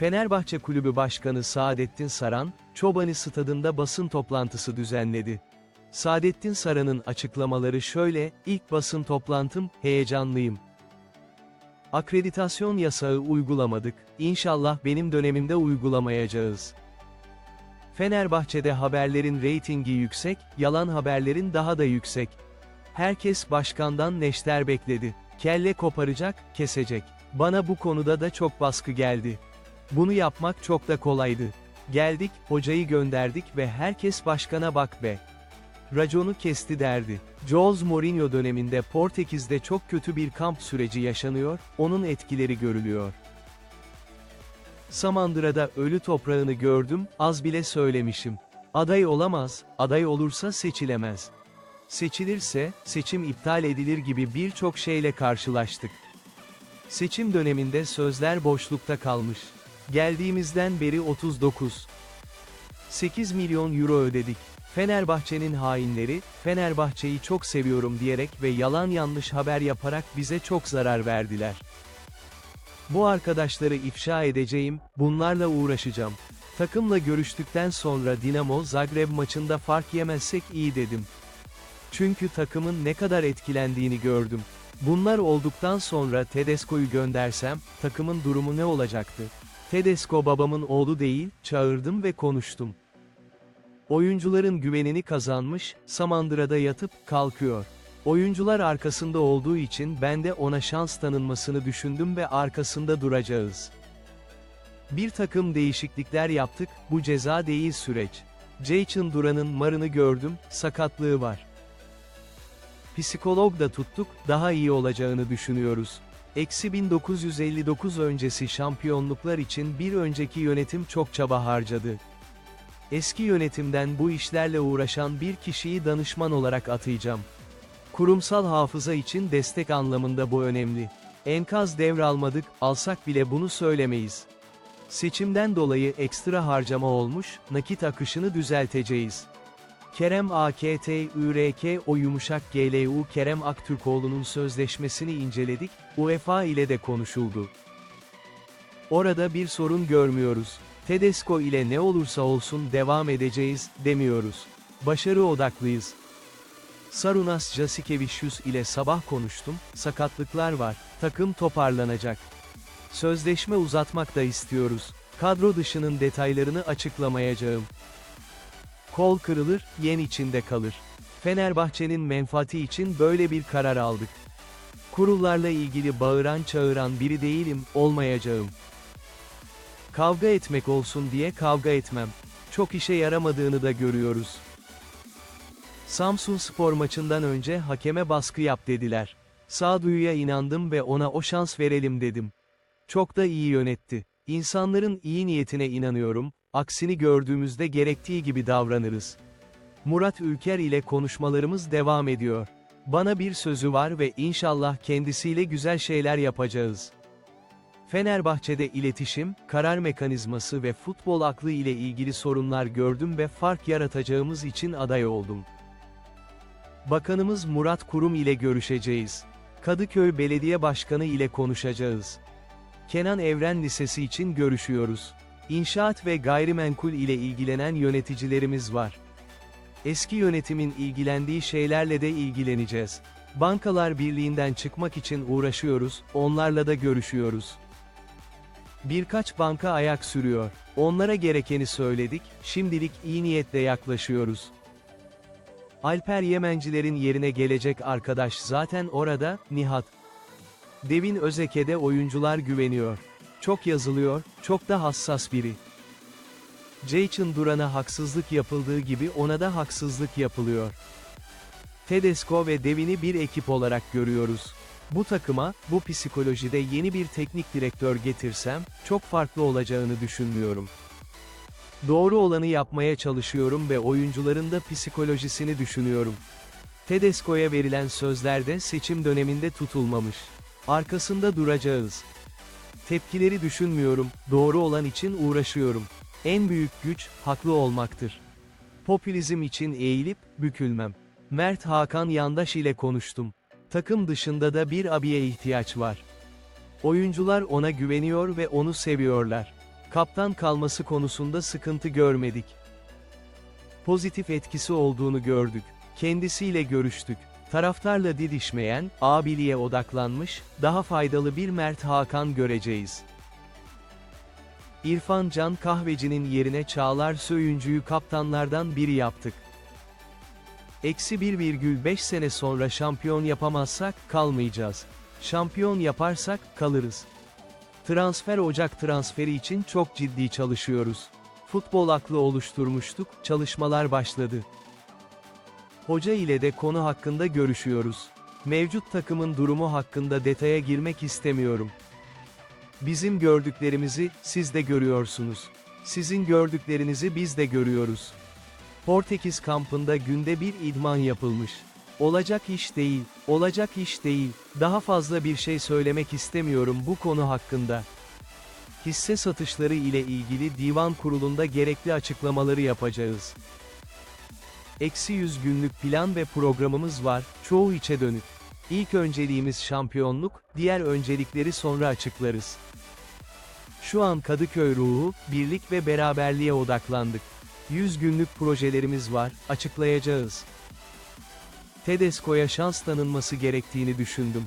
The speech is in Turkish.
Fenerbahçe Kulübü Başkanı Saadettin Saran, Çobani Stadında basın toplantısı düzenledi. Saadettin Saran'ın açıklamaları şöyle, ilk basın toplantım, heyecanlıyım. Akreditasyon yasağı uygulamadık, İnşallah benim dönemimde uygulamayacağız. Fenerbahçe'de haberlerin reytingi yüksek, yalan haberlerin daha da yüksek. Herkes başkandan neşter bekledi. Kelle koparacak, kesecek. Bana bu konuda da çok baskı geldi. Bunu yapmak çok da kolaydı. Geldik, hocayı gönderdik ve herkes başkana bak be. Raconu kesti derdi. Jose Mourinho döneminde Portekiz'de çok kötü bir kamp süreci yaşanıyor, onun etkileri görülüyor. Samandıra'da ölü toprağını gördüm, az bile söylemişim. Aday olamaz, aday olursa seçilemez. Seçilirse, seçim iptal edilir gibi birçok şeyle karşılaştık. Seçim döneminde sözler boşlukta kalmış. Geldiğimizden beri 39. 8 milyon euro ödedik. Fenerbahçe'nin hainleri, Fenerbahçe'yi çok seviyorum diyerek ve yalan yanlış haber yaparak bize çok zarar verdiler. Bu arkadaşları ifşa edeceğim, bunlarla uğraşacağım. Takımla görüştükten sonra Dinamo Zagreb maçında fark yemezsek iyi dedim. Çünkü takımın ne kadar etkilendiğini gördüm. Bunlar olduktan sonra Tedesco'yu göndersem, takımın durumu ne olacaktı? Tedesco babamın oğlu değil, çağırdım ve konuştum. Oyuncuların güvenini kazanmış, Samandıra'da yatıp, kalkıyor. Oyuncular arkasında olduğu için ben de ona şans tanınmasını düşündüm ve arkasında duracağız. Bir takım değişiklikler yaptık, bu ceza değil süreç. Jason Duran'ın marını gördüm, sakatlığı var. Psikolog da tuttuk, daha iyi olacağını düşünüyoruz. Eksi 1959 öncesi şampiyonluklar için bir önceki yönetim çok çaba harcadı. Eski yönetimden bu işlerle uğraşan bir kişiyi danışman olarak atayacağım. Kurumsal hafıza için destek anlamında bu önemli. Enkaz devralmadık, alsak bile bunu söylemeyiz. Seçimden dolayı ekstra harcama olmuş, nakit akışını düzelteceğiz. Kerem AKT ÜRK o yumuşak GLU Kerem Aktürkoğlu'nun sözleşmesini inceledik, UEFA ile de konuşuldu. Orada bir sorun görmüyoruz. Tedesco ile ne olursa olsun devam edeceğiz, demiyoruz. Başarı odaklıyız. Sarunas Jasikevicius ile sabah konuştum, sakatlıklar var, takım toparlanacak. Sözleşme uzatmak da istiyoruz. Kadro dışının detaylarını açıklamayacağım. Kol kırılır, yen içinde kalır. Fenerbahçe'nin menfaati için böyle bir karar aldık. Kurullarla ilgili bağıran çağıran biri değilim, olmayacağım. Kavga etmek olsun diye kavga etmem. Çok işe yaramadığını da görüyoruz. Samsun spor maçından önce hakeme baskı yap dediler. Sağduyuya inandım ve ona o şans verelim dedim. Çok da iyi yönetti. İnsanların iyi niyetine inanıyorum, aksini gördüğümüzde gerektiği gibi davranırız. Murat Ülker ile konuşmalarımız devam ediyor. Bana bir sözü var ve inşallah kendisiyle güzel şeyler yapacağız. Fenerbahçe'de iletişim, karar mekanizması ve futbol aklı ile ilgili sorunlar gördüm ve fark yaratacağımız için aday oldum. Bakanımız Murat Kurum ile görüşeceğiz. Kadıköy Belediye Başkanı ile konuşacağız. Kenan Evren Lisesi için görüşüyoruz. İnşaat ve gayrimenkul ile ilgilenen yöneticilerimiz var. Eski yönetimin ilgilendiği şeylerle de ilgileneceğiz. Bankalar Birliği'nden çıkmak için uğraşıyoruz, onlarla da görüşüyoruz. Birkaç banka ayak sürüyor. Onlara gerekeni söyledik, şimdilik iyi niyetle yaklaşıyoruz. Alper Yemencilerin yerine gelecek arkadaş zaten orada, Nihat. Devin Özeke'de oyuncular güveniyor. Çok yazılıyor, çok da hassas biri. Jason Duran'a haksızlık yapıldığı gibi ona da haksızlık yapılıyor. Tedesco ve Devin'i bir ekip olarak görüyoruz. Bu takıma, bu psikolojide yeni bir teknik direktör getirsem, çok farklı olacağını düşünmüyorum. Doğru olanı yapmaya çalışıyorum ve oyuncuların da psikolojisini düşünüyorum. Tedesco'ya verilen sözlerde seçim döneminde tutulmamış. Arkasında duracağız. Tepkileri düşünmüyorum, doğru olan için uğraşıyorum. En büyük güç, haklı olmaktır. Popülizm için eğilip, bükülmem. Mert Hakan Yandaş ile konuştum. Takım dışında da bir abiye ihtiyaç var. Oyuncular ona güveniyor ve onu seviyorlar. Kaptan kalması konusunda sıkıntı görmedik. Pozitif etkisi olduğunu gördük. Kendisiyle görüştük. Taraftarla didişmeyen, abiliğe odaklanmış, daha faydalı bir Mert Hakan göreceğiz. İrfan Can Kahveci'nin yerine Çağlar Söyüncü'yü kaptanlardan biri yaptık. Eksi 1,5 sene sonra şampiyon yapamazsak, kalmayacağız. Şampiyon yaparsak, kalırız. Transfer Ocak transferi için çok ciddi çalışıyoruz. Futbol aklı oluşturmuştuk, çalışmalar başladı. Hoca ile de konu hakkında görüşüyoruz. Mevcut takımın durumu hakkında detaya girmek istemiyorum. Bizim gördüklerimizi, siz de görüyorsunuz. Sizin gördüklerinizi biz de görüyoruz. Portekiz kampında günde bir idman yapılmış. Olacak iş değil, olacak iş değil. Daha fazla bir şey söylemek istemiyorum bu konu hakkında. Hisse satışları ile ilgili divan kurulunda gerekli açıklamaları yapacağız. Eksi 100 günlük plan ve programımız var, çoğu içe dönük. İlk önceliğimiz şampiyonluk, diğer öncelikleri sonra açıklarız. Şu an Kadıköy ruhu, birlik ve beraberliğe odaklandık. 100 günlük projelerimiz var, açıklayacağız. Tedesco'ya şans tanınması gerektiğini düşündüm.